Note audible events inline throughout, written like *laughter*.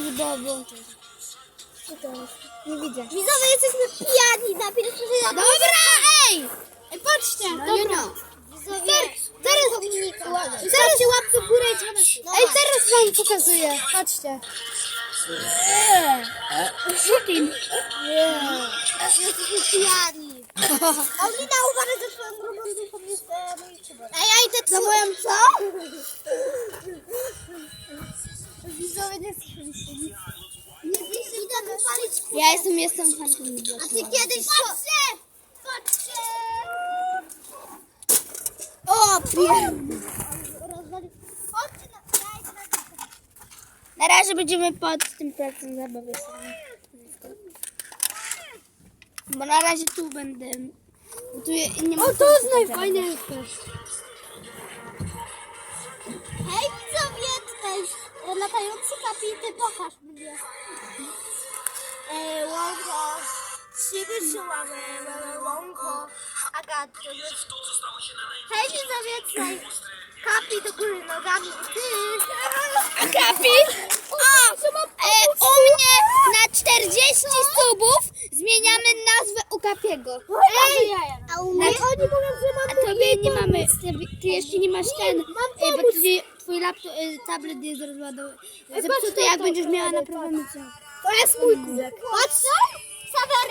jest. Co to jest? Nie widzę. Widzowie, jesteśmy pijani na pierwszy raz. Dobra, ej! Ej, patrzcie, No, dobra. Widzowie, Teraz, Dominika. Zostawcie łapkę w górę i. Ej, teraz wam pokazuję. Patrzcie. Putin. Jesteśmy pijani. *laughs* Paulina uważa, że swoją grubą dupą jest e, czubek. Ej, ja idę Za moją co? Ja jestem, jestem fanką. A ty kiedyś... Patrzcie! Patrzcie! O, pier... Rozwali... Chodźcie na... Dajcie na... Na razie będziemy pod tym placem zabawy. Bo na razie tu będę. bo Tu je- nie ma O, to co jest najfajniejsze. Hej widzowie, tutaj e, latający kapity, pokaż mnie. Siwy szyłamy, łąko, Agatko. Hej widzowie, kapi do góry nogami ty. Kapi? O! E, u mnie na 40 subów zmieniamy nazwę u Kapiego. Ej, a u mnie? Oni mówią, że mamy A tobie nie mamy. Ty, ty jeszcze nie masz ten. mam e, bo ty, twój laptop, e, tablet jest rozładowany. Zepsuty jak będziesz miała naprawiony co. To jest mój kubek. Patrz co? Sawery.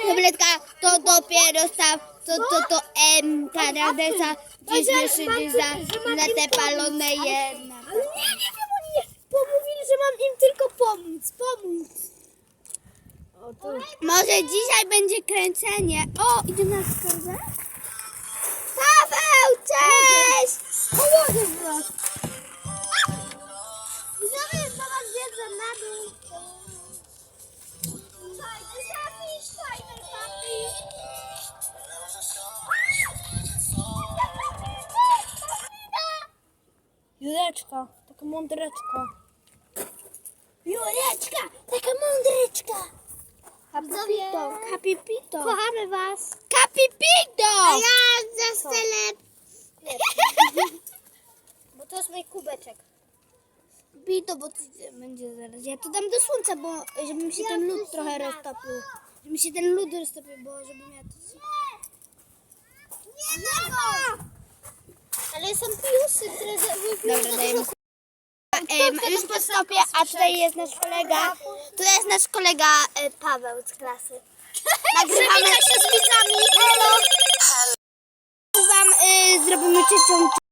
Tabletka to dopiero staw, to to to M Kanadesa, dziś wyszyty za, za te palone jedna. Ale nie, nie wiem, oni nie, bo mówili, że mam im tylko pomóc, pomóc. O, to... Może dzisiaj będzie kręcenie. O, idę na skarbę. Paweł, cześć! Pomogę was. Juleczka, taka mądreczka. Juleczka, taka mądryczka. Kapipito, kapipito. Kochamy was. Kapipito! A ja za stelep. *laughs* Bo to jest mój kubeczek. Pito, bo ty będzie zaraz. Ja to dam do słońca, bo żeby mi się ten lód trochę roztopił. Żeby mi się ten lód roztopił, bo żebym ja to... Nie tego! Ale są piusy, które Dobra, dajemy Em, już po stopie, a tutaj jest nasz kolega. Tu jest nasz kolega e, Paweł z klasy. *laughs* Nagrywamy się z widzami. Wam, e, zrobimy trzecią